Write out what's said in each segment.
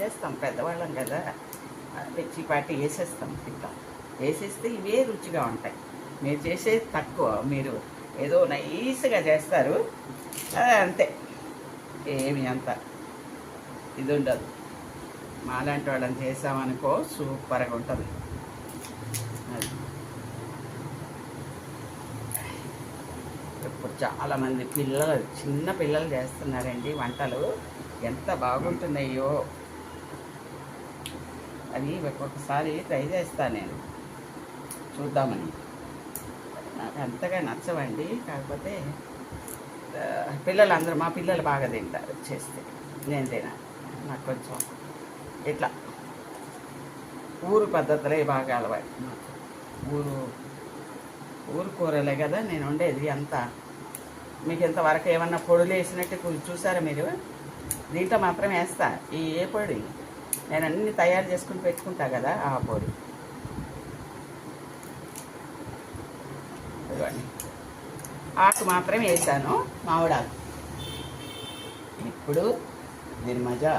చేస్తాం పెద్దవాళ్ళం కదా. మిర్చి పాటి వేసేస్తాం తింటాం. వేసేస్తే ఇవే రుచిగా ఉంటాయి. మీరు చేసేది తక్కువ మీరు ఏదో నైస్గా చేస్తారు అంతే. ఏమి అంత ఇది ఉండదు. మాలాంటి వాళ్ళని చేసామనుకో సూపర్గా ఉంటుంది. అది. ఇప్పుడు చాలామంది పిల్లలు చిన్న పిల్లలు చేస్తున్నారండి వంటలు. ఎంత బాగుంటున్నాయో. అది ఒక్కొక్కసారి ట్రై చేస్తాను నేను. చూద్దామని. నాకు అంతగా నచ్చవండి. కాకపోతే పిల్లలందరూ మా పిల్లలు బాగా తింటారు చేస్తే. నేను తినాలి నాకు కొంచెం ఇట్లా ఊరు పద్ధతులే బాగా అలవాటు నాకు. ఊరు ఊరు కూరలే కదా నేను ఉండేది అంతా. మీకు ఇంతవరకు ఏమన్నా పొడులు వేసినట్టు కొంచెం చూసారా మీరు? దీంట్లో మాత్రం వేస్తా. ఈ ఏ పొడి? నేను అన్ని తయారు చేసుకుని పెట్టుకుంటా కదా ఆ పొడి. ఇదిగోండి. ఆకు మాత్రం వేసాను మామిడాకు. ఇప్పుడు దీని మజా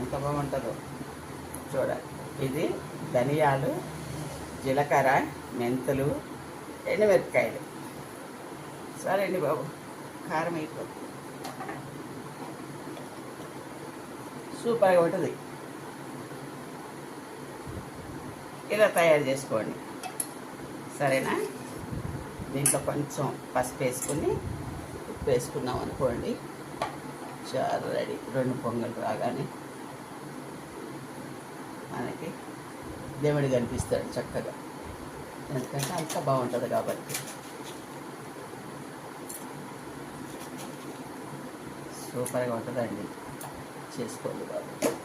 ఎంత బాగుంటుందో చూడాలి. ఇది ధనియాలు జీలకర్ర మెంతులు ఎండుమిరపకాయలు. సరే అండి బాబు కారం అయిపోతుంది. సూపర్గా ఉంటుంది. ఇలా తయారు చేసుకోండి. సరేనా? దీంట్లో కొంచెం పసుపు వేసుకుని ఉప్పు వేసుకున్నాం అనుకోండి. చాలా రెడీ. రెండు పొంగలు రాగానే మనకి దేవుడు కనిపిస్తాడు చక్కగా. ఎందుకంటే అంత బాగుంటుంది కాబట్టి. సూపర్గా ఉంటుందండి. చేసుకోండి బాబు.